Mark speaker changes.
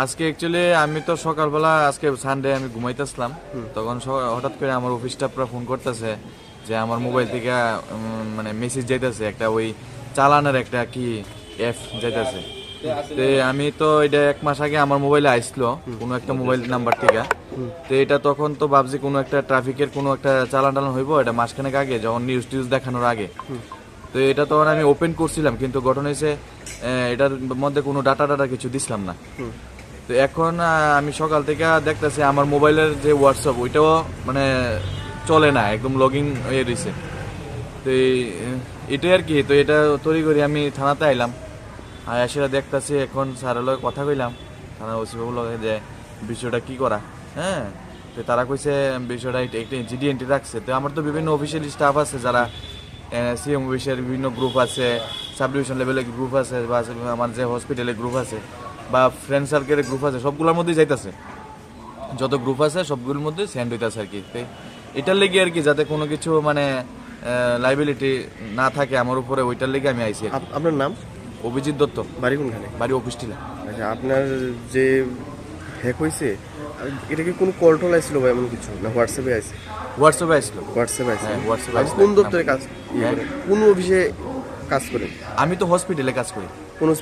Speaker 1: আজকে অ্যাকচুয়ালি আমি তো সকালবেলা আজকে সানডে আমি ঘুমাইতেছিলাম। তখন হঠাৎ করে আমার অফিস স্টাফরা ফোন করতেছে যে আমার মোবাইল থেকে মানে মেসেজ যাইতেছে একটা ওই চালানের একটা কি অ্যাপ যাইতেছে। তো আমি তো এটা এক মাস আগে আমার মোবাইলে আইসলো কোনো একটা মোবাইল নাম্বার থেকে। তো এটা তখন তো ভাবছি কোনো একটা ট্রাফিকের কোনো একটা চালান টালান হইব এটা মাসখানেক আগে যখন নিউজ টিউজ দেখানোর আগে। তো এটা তখন আমি ওপেন করছিলাম কিন্তু ঘটনা হয়েছে এটার মধ্যে কোনো ডাটা ডাটা কিছু দিছিলাম না। তো এখন আমি সকাল থেকে দেখতেছি আমার মোবাইলের যে হোয়াটসঅ্যাপ ওইটাও মানে চলে না, একদম লগিং হয়ে রয়েছে তো এটাই আর কি, তো এটা তৈরি করি আমি থানাতে আইলাম। আর সেটা দেখতেছি এখন স্যারের লগে কথা কইলাম, থানার ওসি বাবুর লগে যে বিষয়টা কি করা হ্যাঁ? তো তারা কইছে বিষয়টা একটা জিডি এন্ট্রি রাখছে। তো আমার তো বিভিন্ন অফিসিয়াল স্টাফ আছে যারা সিএম অফিসের বিভিন্ন গ্রুপ আছে সাব ডিভিশন লেভেলের গ্রুপ আছে, বা আমার যে হসপিটালের গ্রুপ আছে। বা ফ্রেন্ড সার্কেলের গ্রুপ আছে সবগুলোর মধ্যেই যাইতেছে। যত গ্রুপ আছে সবগুলোর মধ্যে সেন্ড হইতেছে আর কি। এটার লেগে আর কি যাতে কোনো কিছু মানে লাইবিলিটি না থাকে আমার উপরে ওইটার লেগে আমি।
Speaker 2: আপ- আপনার নাম?
Speaker 1: অভিজিৎ দত্ত।
Speaker 2: বাড়ি কোনখানে?
Speaker 1: বাড়ি অফিস টিলা
Speaker 2: আচ্ছা আপনার যে হ্যাক হয়েছে এটা কি কোনো কল টল আসছিল বা এমন কিছু? না হোয়াটসঅ্যাপে আছে
Speaker 1: হোয়াটসঅ্যাপে আসলো
Speaker 2: হোয়াটসঅ্যাপে আছে
Speaker 1: হ্যাঁ, WhatsApp-এ
Speaker 2: কোন দপ্তরে কাজ ইয়ে
Speaker 1: হ্যাঁ।
Speaker 2: কোন অফিসে কাজ করেন?
Speaker 1: আমি তো হসপিটালে কাজ করি।
Speaker 2: কোন হসপিটাল